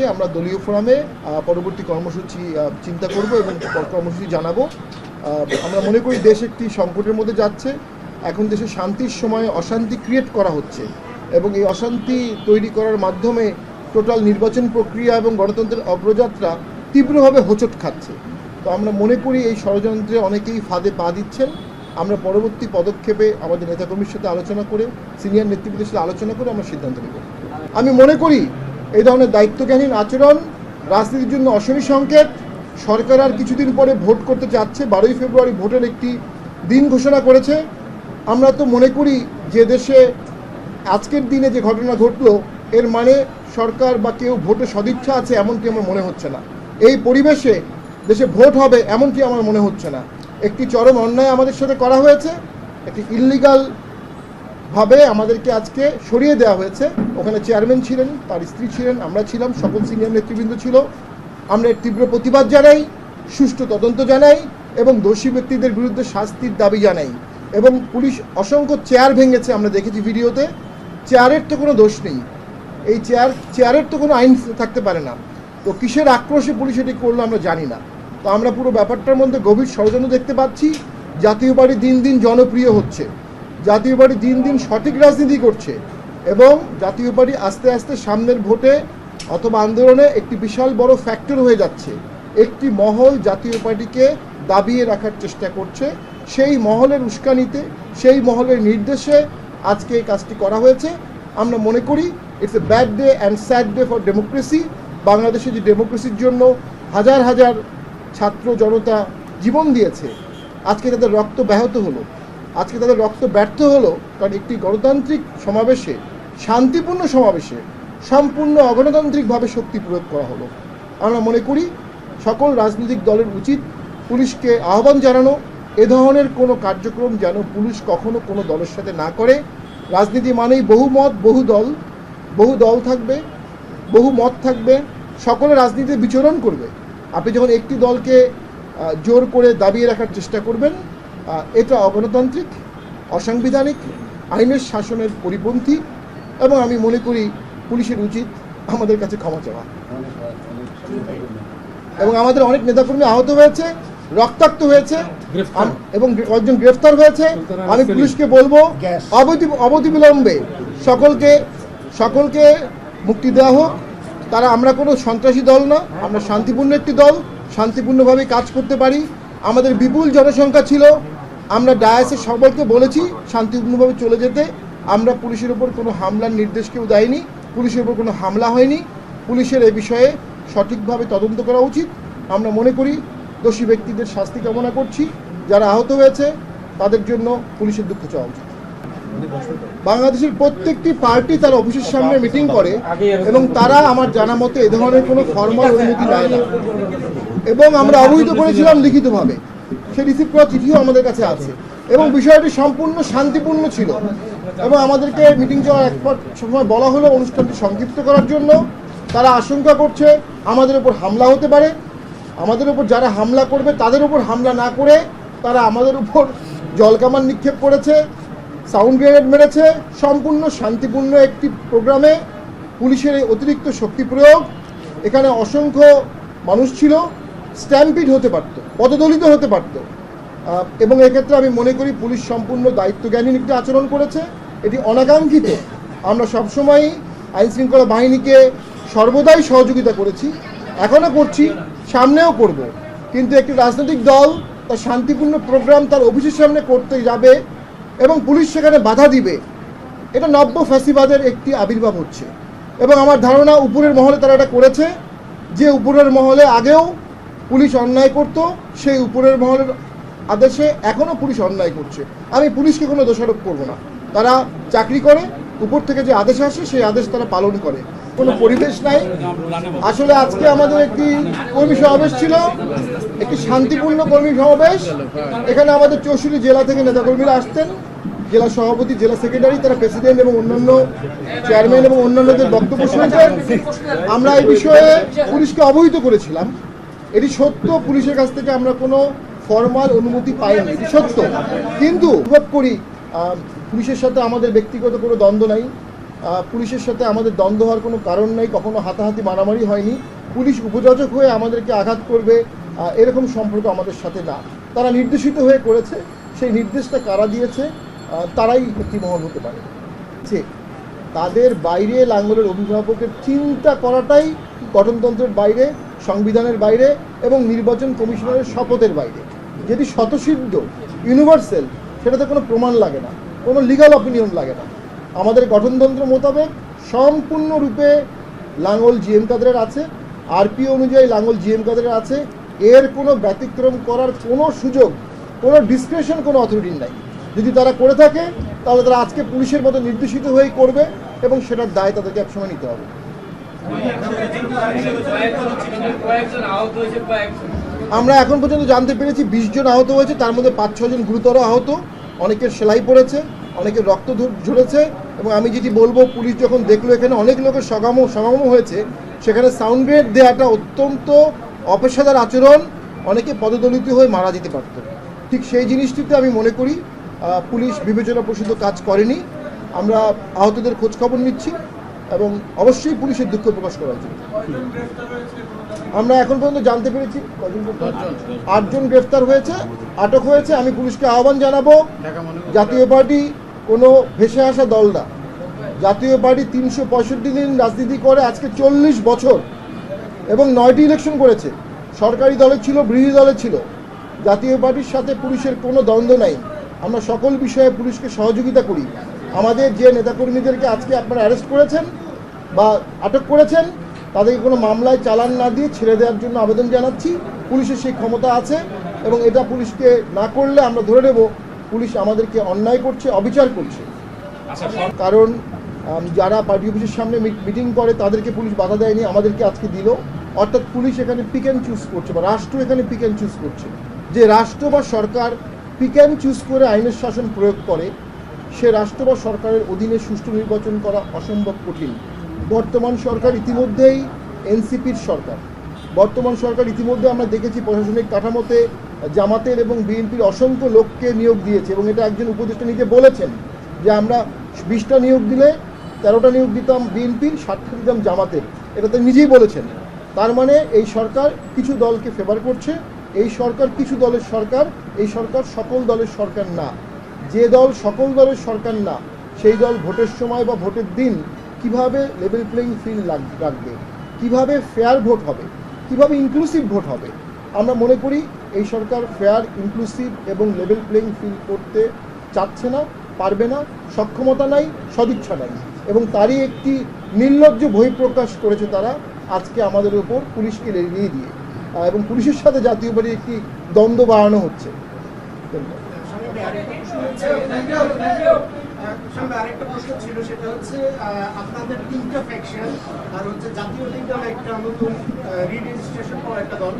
থেকে আমরা দলীয় ফোরামে পরবর্তী কর্মসূচি চিন্তা করব এবং কর্মসূচি জানাব। আমরা মনে করি দেশ একটি সংকটের মধ্যে যাচ্ছে। এখন দেশে শান্তির সময় অশান্তি ক্রিয়েট করা হচ্ছে এবং এই অশান্তি তৈরি করার মাধ্যমে টোটাল নির্বাচন প্রক্রিয়া এবং গণতন্ত্রের অগ্রযাত্রা তীব্রভাবে হোঁচট খাচ্ছে। তো আমরা মনে করি এই ষড়যন্ত্রে অনেকেই ফাঁদে পা দিচ্ছেন। আমরা পরবর্তী পদক্ষেপে আমাদের নেতাকর্মীর সাথে আলোচনা করে সিনিয়র নেতৃবৃন্দের সাথে আলোচনা করে আমরা সিদ্ধান্ত নেব। আমি মনে করি এই ধরনের দায়িত্বজ্ঞানহীন আচরণ, রাজনীতির জন্য অশনি সংকেত, সরকার আর কিছুদিন পরে ভোট করতে যাচ্ছে বারোই ফেব্রুয়ারি ভোটের একটি দিন ঘোষণা করেছে। আমরা তো মনে করি যে দেশে আজকের দিনে যে ঘটনা ঘটলো, এর মানে সরকার বা কেউ ভোটে সদিচ্ছা আছে এমনটি আমার মনে হচ্ছে না। এই পরিবেশে দেশে ভোট হবে এমনটি আমার মনে হচ্ছে না। একটি চরম অন্যায় আমাদের সাথে করা হয়েছে, একটি ইললিগাল ভাবে আমাদেরকে আজকে সরিয়ে দেওয়া হয়েছে। ওখানে চেয়ারম্যান ছিলেন, তার স্ত্রী ছিলেন, আমরা ছিলাম, সকল সিনিয়র নেতৃবৃন্দ ছিল। আমরা তীব্র প্রতিবাদ জানাই, সুষ্ঠু তদন্ত জানাই এবং দোষী ব্যক্তিদের বিরুদ্ধে শাস্তির দাবি জানাই। এবং পুলিশ অসংখ্য চেয়ার ভেঙেছে, আমরা দেখেছি ভিডিওতে। চেয়ারের তো কোনো দোষ নেই। এই চেয়ার চেয়ারের তো কোনো আইন থাকতে পারে না। তো কিসের আক্রোশে পুলিশ এটি করল আমরা জানি না। তো আমরা পুরো ব্যাপারটার মধ্যে গভীর ষড়যন্ত্র দেখতে পাচ্ছি। জাতীয় পার্টি দিন দিন জনপ্রিয় হচ্ছে। জাতীয় পার্টি দিন দিন সঠিক রাজনীতি করছে এবং জাতীয় পার্টি আস্তে আস্তে সামনের ভোটে অথবা আন্দোলনে একটি বিশাল বড় ফ্যাক্টর হয়ে যাচ্ছে। একটি মহল জাতীয় পার্টিকে দাবিয়ে রাখার চেষ্টা করছে। সেই মহলের উস্কানিতে, সেই মহলের নির্দেশে আজকে এই কাজটি করা হয়েছে। আমরা মনে করি it's a bad day and sad day for democracy বাংলাদেশে যে ডেমোক্রেসির জন্য হাজার হাজার ছাত্র জনতা জীবন দিয়েছে, আজকে তাদের রক্ত ব্যাহত হলো। আজকে তাদের রক্ত ব্যর্থ হলো কারণ একটি গণতান্ত্রিক সমাবেশে, শান্তিপূর্ণ সমাবেশে সম্পূর্ণ অগণতান্ত্রিকভাবে শক্তি প্রয়োগ করা হলো। আমরা মনে করি সকল রাজনৈতিক দলের উচিত পুলিশকে আহ্বান জানানো, এ ধরনের কোনো কার্যক্রম যেন পুলিশ কখনো কোনো দলের সাথে না করে। রাজনীতি মানেই বহু মত, বহু দল বহু দল থাকবে, বহু মত থাকবে, সকলে রাজনীতিতে বিচরণ করবে। আপনি যখন একটি দলকে জোর করে দাবিয়ে রাখার চেষ্টা করবেন এটা অগণতান্ত্রিক অসাংবিধানিক আইনের শাসনের পরিপন্থী এবং আমি মনে করি পুলিশের উচিত আমাদের কাছে ক্ষমা চাওয়া। এবং আমাদের অনেক নেতাকর্মী আহত হয়েছে রক্তাক্ত হয়েছে এবং কয়েকজন গ্রেফতার হয়েছে। আমি পুলিশকে বলব অবধি অবধিবিলম্বে সকলকে সকলকে মুক্তি দেওয়া হোক। তারা আমরা কোনো সন্ত্রাসী দল না আমরা শান্তিপূর্ণ একটি দল শান্তিপূর্ণভাবে কাজ করতে পারি। আমাদের বিপুল জনসংখ্যা ছিল। আমরা ডায়াসের সকলকে বলেছি শান্তিপূর্ণভাবে চলে যেতে। আমরা পুলিশের উপর কোনো হামলার নির্দেশ কেউ দেয়নি। পুলিশের উপর কোনো হামলা হয়নি। পুলিশের এ বিষয়ে সঠিকভাবে তদন্ত করা উচিত। আমরা মনে করি দোষী ব্যক্তিদের শাস্তি কামনা করছি। যারা আহত হয়েছে, তাদের জন্য পুলিশের দুঃখ চাওয়া উচিত। বাংলাদেশের প্রত্যেকটি পার্টি তার অফিসের সামনে মিটিং করে এবং তারা আমার জানা মতে এ ধরনের কোনো ফর্মাল অনুমতি নেয় না। এবং আমরা অবহিত করেছিলাম লিখিতভাবে। সেই রিসিভ করা চিঠিও আমাদের কাছে আছে। এবং বিষয়টি সম্পূর্ণ শান্তিপূর্ণ ছিল। এবং আমাদেরকে মিটিং যাওয়ার এক পর সময় বলা হলো অনুষ্ঠানটি সংক্ষিপ্ত করার জন্য। তারা আশঙ্কা করছে আমাদের উপর হামলা হতে পারে। আমাদের উপর যারা হামলা করবে তাদের উপর হামলা না করে তারা আমাদের উপর জলকামান নিক্ষেপ করেছে। সাউন্ড গ্রেনেড মেরেছে। সম্পূর্ণ, শান্তিপূর্ণ একটি প্রোগ্রামে পুলিশের এই অতিরিক্ত শক্তি প্রয়োগ। এখানে অসংখ্য মানুষ ছিল। স্ট্যাম্পিড হতে পারত, পদদলিত হতে পারত। এবং এক্ষেত্রে আমি মনে করি পুলিশ সম্পূর্ণ দায়িত্বজ্ঞানী একটি আচরণ করেছে। এটি অনাকাঙ্ক্ষিত। আমরা সবসময়ই আইন শৃঙ্খলা বাহিনীকে সর্বদাই সহযোগিতা করেছি এখনও করছি, সামনেও করব। কিন্তু একটি রাজনৈতিক দল তার শান্তিপূর্ণ প্রোগ্রাম তার অফিসের সামনে করতে যাবে এবং পুলিশ সেখানে বাধা দিবে। এটা নব্য ফ্যাসিবাদের একটি আবির্ভাব হচ্ছে। এবং আমার ধারণা উপরের মহলে তারা এটা করেছে, যে উপরের মহলে আগেও পুলিশ অন্যায় করত, সেই উপরের মহলের আদেশে এখনও পুলিশ অন্যায় করছে। আমি পুলিশকে কোনো দোষারোপ করব না। তারা চাকরি করে, উপর থেকে যে আদেশ আসে, সেই আদেশ তারা পালন করে। কোনো পরিবেশ নাই। আসলে আজকে আমাদের একটি কর্মী সমাবেশ ছিল, একটি শান্তিপূর্ণ কর্মী সমাবেশ। এখানে আমাদের চৌষট্টি জেলা থেকে নেতাকর্মীরা আসতেন। জেলা সভাপতি, জেলা সেক্রেটারি, তারা প্রেসিডেন্ট এবং অন্যান্য চেয়ারম্যান এবং অন্যান্যদের বক্তব্য শুনেছেন। আমরা এই বিষয়ে পুলিশকে অবহিত করেছিলাম। এটি সত্য, পুলিশের কাছ থেকে আমরা কোনো ফর্মাল অনুমতি পাইনি। এটি সত্য। কিন্তু অনুভব করি পুলিশের সাথে আমাদের ব্যক্তিগত কোনো দ্বন্দ্ব নাই। পুলিশের সাথে আমাদের দ্বন্দ্ব হওয়ার কোনো কারণ নেই। কখনো হাতাহাতি মারামারি হয়নি। পুলিশ উপযোজক হয়ে আমাদেরকে আঘাত করবে এরকম সম্পর্ক আমাদের সাথে না। তারা নির্দেশিত হয়ে করেছে। সেই নির্দেশটা কারা দিয়েছে? তারাই মহল হতে পারে। যে তাদের বাইরে লাঙ্গলের অভিভাবকের চিন্তা করাটাই গঠনতন্ত্রের বাইরে, সংবিধানের বাইরে এবং নির্বাচন কমিশনারের শপথের বাইরে। যেটি স্বতঃসিদ্ধ ইউনিভার্সাল সেটাতে কোনো প্রমাণ লাগে না, কোনো লিগাল অপিনিয়ন লাগে না। আমাদের গঠনতন্ত্র মোতাবেক সম্পূর্ণরূপে লাঙ্গল জিএম কাদের আছে আরপি অনুযায়ী লাঙ্গল জিএম কাদের আছে, এর কোনো ব্যতিক্রম করার কোনো সুযোগ, কোনো ডিসক্রেশন কোনো অথরিটির নাই। যদি তারা করে থাকে, তাহলে তারা আজকে পুলিশের মতো নির্দেশিত হয়েই করবে এবং সেটার দায় তাদেরকে একসময় নিতে হবে। আমরা এখন পর্যন্ত জানতে পেরেছি বিশ জন আহত হয়েছে, তার মধ্যে পাঁচ ছজন গুরুতর আহত। অনেকের সেলাই পড়েছে, অনেকের রক্ত ঝরেছে এবং আমি যেটি বলব, পুলিশ যখন দেখল, এখানে অনেক লোকের সমাগম সমাগম হয়েছে। সেখানে সাউন্ড গ্রেড দেওয়াটা অত্যন্ত অপেশাদার আচরণ। অনেকে পদদলিত হয়ে মারা যেতে পারত। ঠিক সেই জিনিসটিতে আমি মনে করি পুলিশ বিবেচনা প্রসূত কাজ করেনি। আমরা আহতদের খোঁজখবর নিচ্ছি এবং অবশ্যই পুলিশের দুঃখ প্রকাশ করা উচিত আমরা এখন পর্যন্ত জানতে পেরেছি আটজন গ্রেফতার হয়েছে আটক হয়েছে। আমি পুলিশকে আহ্বান জানাব জাতীয় পার্টি কোনো ভেসে আসা দল না। জাতীয় পার্টি তিনশো পঁয়ষট্টি দিন রাজনীতি করে আজকে চল্লিশ বছর এবং নয়টি ইলেকশন করেছে। সরকারি দলে ছিল বিরোধী দলে ছিল। জাতীয় পার্টির সাথে পুলিশের কোনো দ্বন্দ্ব নাই। আমরা সকল বিষয়ে পুলিশকে সহযোগিতা করি। আমাদের যে নেতাকর্মীদেরকে আজকে আপনারা অ্যারেস্ট করেছেন বা আটক করেছেন তাদেরকে কোনো মামলায় চালান না দিয়ে ছেড়ে দেওয়ার জন্য আবেদন জানাচ্ছি। পুলিশের সেই ক্ষমতা আছে এবং এটা পুলিশকে না করলে আমরা ধরে নেব পুলিশ আমাদেরকে অন্যায় করছে অবিচার করছে। কারণ যারা পার্টি অফিসের সামনে মিটিং করে তাদেরকে পুলিশ বাধা দেয়নি আমাদেরকে আজকে দিল। অর্থাৎ পুলিশ এখানে পিক অ্যান্ড চুজ করছে বা রাষ্ট্র এখানে পিক অ্যান্ড চুজ করছে। যে রাষ্ট্র বা সরকার পিক অ্যান্ড চুজ করে আইনের শাসন প্রয়োগ করে, সে রাষ্ট্র বা সরকারের অধীনে সুষ্ঠু নির্বাচন করা অসম্ভব কঠিন। বর্তমান সরকার ইতিমধ্যেই এনসিপির সরকার। বর্তমান সরকার ইতিমধ্যে আমরা দেখেছি প্রশাসনিক কাঠামোতে জামাতের এবং বিএনপির অসংখ্য লোককে নিয়োগ দিয়েছে এবং এটা একজন উপদেষ্টা নিজে বলেছেন যে আমরা বিশটা নিয়োগ দিলে তেরোটা নিয়োগ দিতাম বিএনপির, ষাটটা দিতাম জামাতের। এটা তো নিজেই বলেছেন। তার মানে এই সরকার কিছু দলকে ফেভার করছে এই সরকার কিছু দলের সরকার, এই সরকার সকল দলের সরকার না। যে দল সকল দলের সরকার না, সেই দল ভোটের সময় বা ভোটের দিন কীভাবে লেভেল প্লেইং ফিল্ড রাখবে? কীভাবে ফেয়ার ভোট হবে? কীভাবে ইনক্লুসিভ ভোট হবে? আমরা মনে করি এই সরকার ফেয়ার ইনক্লুসিভ এবং লেভেল প্লেইং ফিল্ড করতে চাচ্ছে না, পারবে না, সক্ষমতা নাই, সদিচ্ছা নাই এবং তারই একটি নির্লজ্জ বহিঃপ্রকাশ করেছে তারা আজকে আমাদের উপর পুলিশকে এড়িয়ে দিয়ে। এবং পুলিশের সাথে জাতীয় পার্টির একটি দ্বন্দ্ব বাড়ানো হচ্ছে। আরেকটা প্রশ্ন ছিল, সেটা হচ্ছে আপনাদের তিনটা ফ্যাকশন আর হচ্ছে জাতীয় লিগ দল একটা নতুন রিরেজিস্ট্রেশন করা একটা দল